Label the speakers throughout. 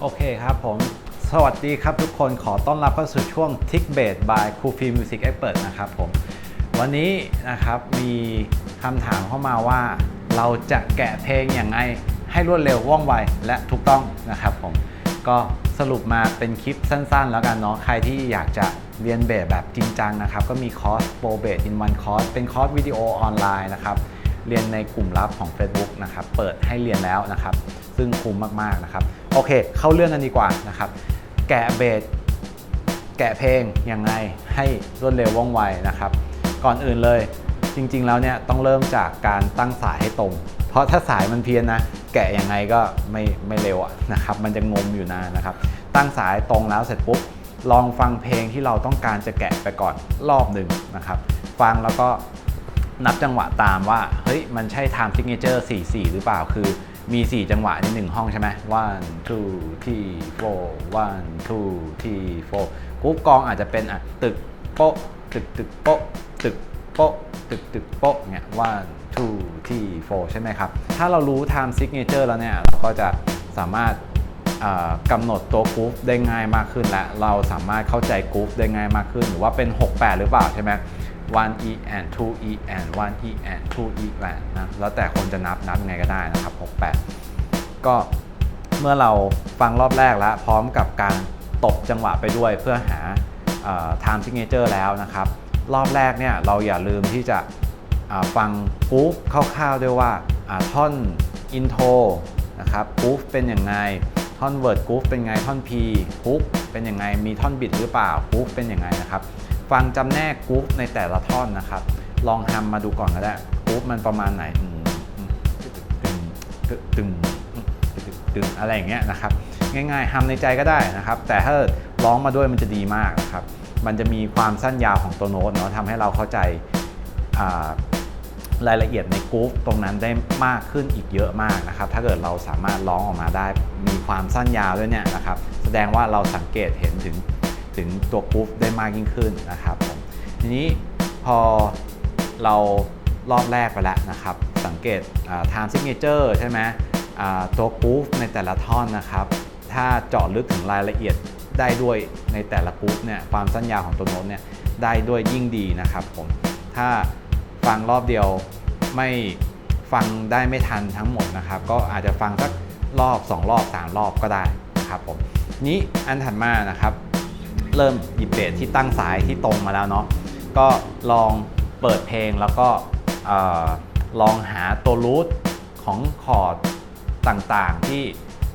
Speaker 1: โอเคครับผม สวัสดีครับทุกคนขอต้อนรับเข้าสู่ช่วง Tick b a s by c o o f i Music Expert นะครับผม วันนี้นะครับมีคำถามเข้ามาว่า เราจะแกะเพลงอย่างไรให้รวดเร็วว่องไวและถูกต้องนะครับผม ก็สรุปมาเป็นคลิปสั้นๆ แล้วกันเนาะใครที่อยากจะเรียนเบสแบบจริงจังนะครับ ก็มีคอร์สโปรเบสอินวันคอร์สเป็นคอร์สวิดีโอออนไลน์นะครับ เรียนในกลุ่มลับของ Facebook นะครับ เปิดให้เรียนแล้วนะครับ ซึ่งคุ้มมากๆนะครับ โอเค เข้าเรื่องกันดีกว่านะครับ แกะเบสแกะเพลงยังไงให้รวดเร็วว่องไวนะครับ ก่อนอื่นเลยจริง ๆ แล้วเนี่ยต้องเริ่มจากการตั้งสายให้ตรง เพราะถ้าสายมันเพี้ยนนะ แกะยังไงก็ไม่ไม่เร็วนะครับ มันจะงมอยู่นานนะครับ ตั้งสายตรงแล้วเสร็จปุ๊บลองฟังเพลงที่เราต้องการจะแกะไปก่อนรอบหนึ่งนะครับ ฟังแล้วก็นับจังหวะตามว่าเฮ้ยมันใช่ time signature 4 4 หรือเปล่าคือ มี 4 จังหวะในหนึ่งห้องใช่ไหม one two three four one two three four กรุ๊ปกองอาจจะเป็นอะตึกโป๊ะตึกตึกโป๊ะตึกโป๊ะตึกตึกโป๊ะเนี่ย one two three four ใช่ไหมครับ ถ้าเรารู้ time signature แล้วเนี่ย เราก็จะสามารถกำหนดตัวกรุ๊ปได้ง่ายมากขึ้นและเราสามารถเข้าใจกรุ๊ปได้ง่ายมากขึ้น หรือว่าเป็น 6-8 หรือเปล่าใช่ไหม one and two e and one and two e and นะแล้วแต่คนจะนับนับยังไงก็ได้นะครับ 6-8 ก็เมื่อเราฟังรอบแรกแล้ว พร้อมกับการตบจังหวะไปด้วยเพื่อหา time signature แล้วนะครับ รอบแรกเนี่ยเราอย่าลืมที่จะฟังกรุ๊ปคร่าวๆด้วยว่าท่อนอินโทรนะครับกรุ๊ปเป็นยังไงท่อนเวิร์ดกรุ๊ปเป็นไงท่อน P ฮุกเป็นยังไงมีท่อนบิดหรือเปล่ากรุ๊ปเป็นยังไงนะครับ ฟังจำแนกกรุ๊ปในแต่ละท่อนนะครับ ลองฮัมมาดูก่อนก็ได้กรุ๊ปมันประมาณไหนตึงตึงตึงอะไรอย่างเงี้ยนะครับ ง่ายๆฮัมในใจก็ได้นะครับ แต่ถ้าร้องมาด้วยมันจะดีมากนะครับ มันจะมีความสั้นยาวของตัวโน้ตเนาะทำให้เราเข้าใจรายละเอียดในกรุ๊ปตรงนั้นได้มากขึ้นอีกเยอะมากนะครับ ถ้าเกิดเราสามารถร้องออกมาได้มีความสั้นยาวด้วยเนี่ยนะครับ แสดงว่าเราสังเกตเห็นถึง ถึงตัวกรุ๊ปได้มากยิ่งขึ้นนะครับทีนี้พอเรารอบแรกไปแล้วนะครับ สังเกตอ่า time signature ใช่ไหมตัวกรุ๊ปในแต่ละท่อนนะครับ ถ้าเจาะลึกถึงรายละเอียดได้ด้วยในแต่ละกรุ๊ปเนี่ยความสั้นยาวของตัวโน้ตเนี่ยได้ด้วยยิ่งดีนะครับผมถ้าฟังรอบเดียวไม่ฟังได้ไม่ทันทั้งหมดนะครับ ก็อาจจะฟังสักรอบ 2 รอบ 3 รอบก็ได้นะครับผมนี้อันถัดมานะครับ เริ่มหยิบเบสที่ตั้งสายที่ตรงมาแล้วเนาะก็ลองเปิดเพลงแล้วก็ลองหาตัวรูทของคอร์ดต่างๆที่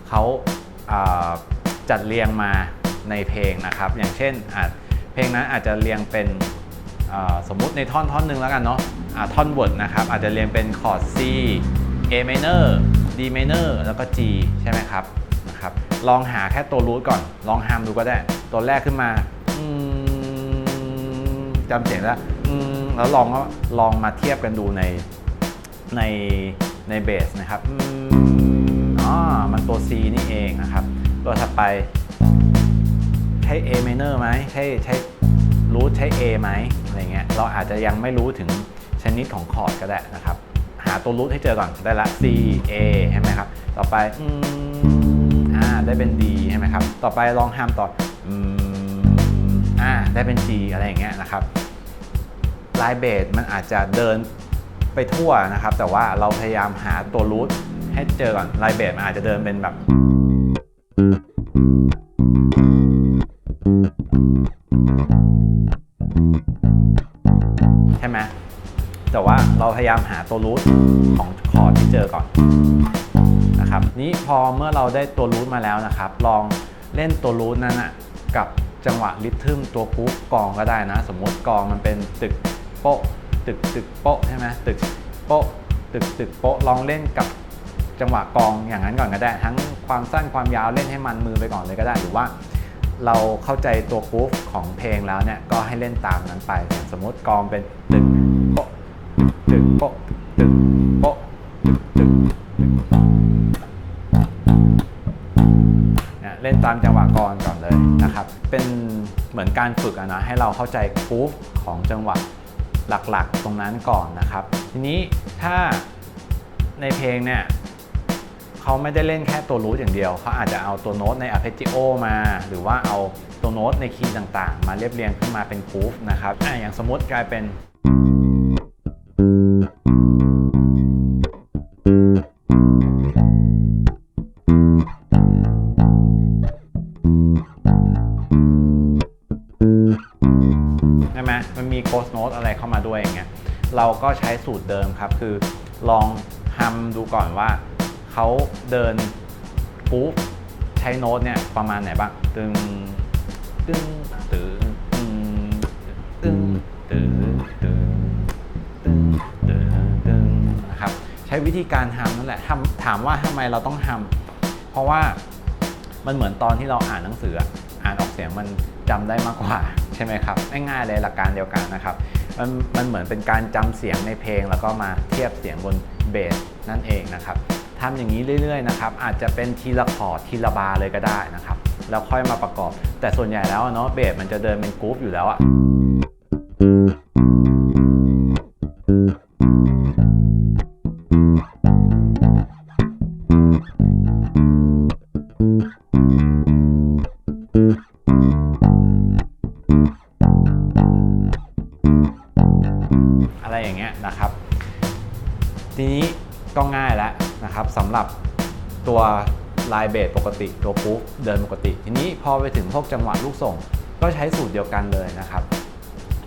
Speaker 1: เขาเอ่อจัดเรียงมาในเพลงนะครับ อย่างเช่นอาจเพลงนั้นอาจจะเรียงเป็นสมมุติในท่อนท่อนหนึ่งแล้วกันเนาะอ่าท่อนเวิร์ดนะครับ อาจจะเรียงเป็นคอร์ด C A minor D minor แล้วก็ G ใช่ไหมครับนะครับ ลองหาแค่ตัวรูทก่อน ลองฮัมดูก็ได้ ตัวแรกขึ้นมาจำเสียงแล้วแล้วลองลองมาเทียบกันดูในในในเบสนะครับอ๋อมันตัว C นี่เองนะครับ ตัวถัดไปใช้ A minor ไหมใช่ใช้รูทใช้ A ไหมอะไรเงี้ยเราอาจจะยังไม่รู้ถึงชนิดของคอร์ดก็ได้นะครับ หาตัวรูทให้เจอก่อนได้ละ C A ใช่ไหมครับ ต่อไปอ่าได้เป็น D ใช่ไหมครับ ต่อไปลองฮัมต่อ อ่าได้เป็น G อะไรอย่างเงี้ยนะครับลายเบสมันอาจจะเดินไปทั่วนะครับ แต่ว่าเราพยายามหาตัวรูทให้เจอก่อนลายเบสมันอาจจะเดินเป็นแบบใช่ไหมแต่ว่าเราพยายามหาตัวรูทของคอร์ดที่เจอก่อนนะครับนี้พอเมื่อเราได้ตัวรูทมาแล้วนะครับ ลองเล่นตัวรูทนั้นนะกับ จังหวะริทึมตัวกรุ๊ปกองก็ได้นะ สมมติกองมันเป็นตึกโป๊ะตึกตึกโป๊ะใช่ไหมตึกโป๊ะตึกตึกโป๊ะลองเล่นกับจังหวะกองอย่างนั้นก่อนก็ได้ ทั้งความสั้นความยาวเล่นให้มันมือไปก่อนเลยก็ได้หรือว่า เราเข้าใจตัวกรุ๊ปของเพลงแล้วเนี่ยก็ให้เล่นตามนั้นไปสมมติกองเป็นตึกโป๊ะตึกโป๊ะตึกโป๊ะตึกตึก ตามจังหวะกรก่อนเลยนะครับ เป็นเหมือนการฝึกนะให้เราเข้าใจกรุ๊ปของจังหวะหลักๆ ตรงนั้นก่อนนะครับ ทีนี้ถ้าในเพลงเนี่ยเขาไม่ได้เล่นแค่ตัวรูทอย่างเดียว เขาอาจจะเอาตัวโน้ตใน arpeggio มา หรือว่าเอาตัวโน้ตในคีย์ต่างๆ มาเรียบเรียงขึ้นมาเป็นกรูฟนะครับออย่างสมมติกลายเป็น มีโกสโน e อะไรเข้ามาด้วยอย่างเงี้ยเราก็ใช้สูตรเดิมครับ คือลองทำดูก่อนว่าเขาเดินกรูฟใช้โน้ตเนี่ยประมาณไหนบ้างตึงตึงตึงตึงตึงตึงตึงตึงตึงตึงนะครับใช้วิธีการทำนั่นแหละทำถามว่าทำไมเราต้องทำเพราะว่ามันเหมือนตอนที่เราอ่านหนังสืออ่านออกเสียงมันจำได้มากกว่า ช่ไหมครับง่ายๆเลยหลักการเดียวกันนะครับมันมันเหมือนเป็นการจำเสียงในเพลง แล้วก็มาเทียบเสียงบนเบสนั่นเองนะครับทำอย่างนี้เรื่อยๆนะครับอาจจะเป็นทีละคอร์ดทีละบาร์เลยก็ได้นะครับแล้วค่อยมาประกอบ แต่ส่วนใหญ่แล้วเนาะเบสมันจะเดินเป็นกรุ๊ปอยู่แล้วอะ ทีนี้ก็ง่ายแล้วนะครับสำหรับตัวลายเบสปกติตัวปุ๊บเดินปกติ ทีนี้พอไปถึงพวกจังหวะลูกส่ง ก็ใช้สูตรเดียวกันเลยนะครับ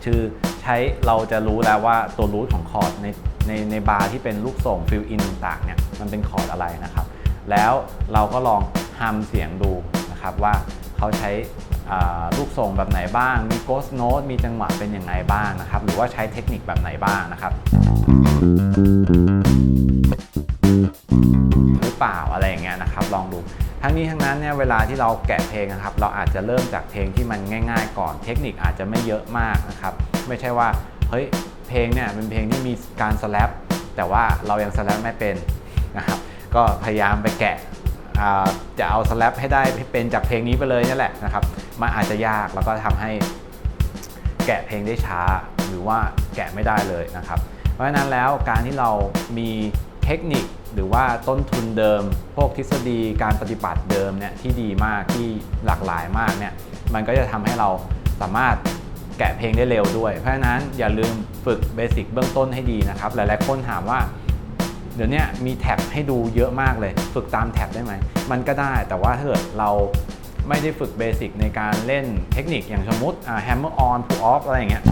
Speaker 1: คือใช้เราจะรู้แล้วว่าตัวรูทของคอร์ดในในในบาร์ที่เป็นลูกส่งฟิลอินต่างเนี่ยมันเป็นคอร์ดอะไรนะครับ แล้วเราก็ลองฮัมเสียงดูนะครับว่าเขาใช้ อ่าลูกส่งแบบไหนบ้าง มีโกสโน e มีจังหวะเป็นยังไงบ้างนะครับ หรือว่าใช้เทคนิคแบบไหนบ้างนะครับ หรือเปล่าอะไรอย่างเงี้ยนะครับ ลองดู ทั้งนี้ทั้งนั้นเนี่ยเวลาที่เราแกะเพลงนะครับ เราอาจจะเริ่มจากเพลงที่มันง่าย ๆ ก่อน เทคนิคอาจจะไม่เยอะมากนะครับ ไม่ใช่ว่า เฮ้ย เพลงเนี่ยเป็นเพลงที่มีการสแลปแต่ว่าเรายังสแลปไม่เป็นนะครับ ก็พยายามไปแกะ จะเอาสแลปให้ได้เป็นจากเพลงนี้ไปเลยนี่แหละนะครับมันอาจจะยากแล้วก็ทำให้แกะเพลงได้ช้า หรือว่าแกะไม่ได้เลยนะครับ เพราะฉะนั้นแล้วการที่เรามีเทคนิคหรือว่าต้นทุนเดิม พวกทฤษฎีการปฏิบัติเดิมเนี่ยที่ดีมากที่หลากหลายมากเนี่ยมันก็จะทำให้เราสามารถแกะเพลงได้เร็วด้วย เพราะฉะนั้นอย่าลืมฝึกเบสิกเบื้องต้นให้ดีนะครับ หลายๆคนถามว่า เดี๋ยวนี้มีแท็บให้ดูเยอะมากเลย ฝึกตามแท็บได้ไหม มันก็ได้แต่ว่าถ้าเกิดเราไม่ได้ฝึกเบสิกในการเล่นเทคนิคอย่างสมมติแฮมเมอร์ออนพูออฟอะไรอย่างเงี้ย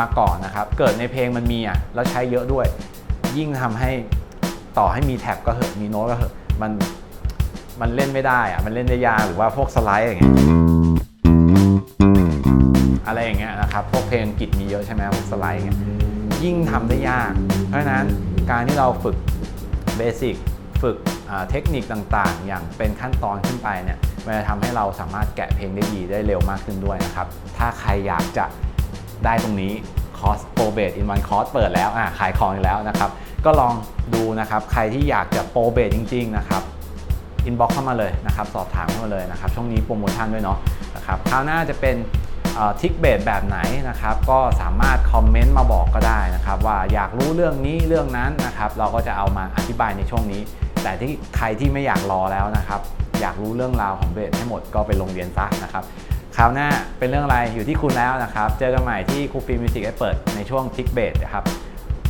Speaker 1: มาก่อนนะครับ เกิดในเพลงมันมีอะแล้วใช้เยอะด้วย ยิ่งทำให้ต่อให้มีแท็บก็เหอะมีโน้ตก็เหอะมันมันเล่นไม่ได้อะมันเล่นได้ยากหรือว่าพวกสไลด์อย่างเงี้ยอะไรอย่างเงี้ยนะครับ พวกเพลงอังกฤษมีเยอะใช่ไหมพวกสไลด์อย่างเงี้ย ยิ่งทำได้ยาก เพราะฉะนั้นการที่เราฝึกเบสิกฝึกเทคนิคต่างๆ อย่างเป็นขั้นตอนขึ้นไปเนี่ยมันจะทำให้เราสามารถแกะเพลงได้ดีได้เร็วมากขึ้นด้วยนะครับ ถ้าใครอยากจะได้ตรงนี้คอร์สโปรเบสอินวันคอร์สเปิดแล้วอะขายของอีกแล้วนะครับ ก็ลองดูนะครับ ใครที่อยากจะโปรเบสจริง ๆ นะครับอินบ็อกเข้ามาเลยนะครับ สอบถามเข้ามาเลยนะครับ ช่วงนี้โปรโมชั่นด้วยเนาะนะครับ คราวหน้าจะเป็น ทิกเบสแบบไหนนะครับ ก็สามารถคอมเมนต์มาบอกก็ได้นะครับ ว่าอยากรู้เรื่องนี้เรื่องนั้นนะครับ เราก็จะเอามาอธิบายในช่วงนี้ แต่ที่ใครที่ไม่อยากรอแล้วนะครับ อยากรู้เรื่องราวของเบสให้หมดก็ไปลงเรียนซะนะครับคราวหน้าเป็นเรื่องอะไรอยู่ที่คุณแล้วนะครับ เจอกันใหม่ที่ครูฟีมิวสิกเอ็กเปิดในช่วงทิกเบสนะครับ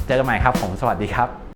Speaker 1: เจอกันใหม่ครับผมสวัสดีครับ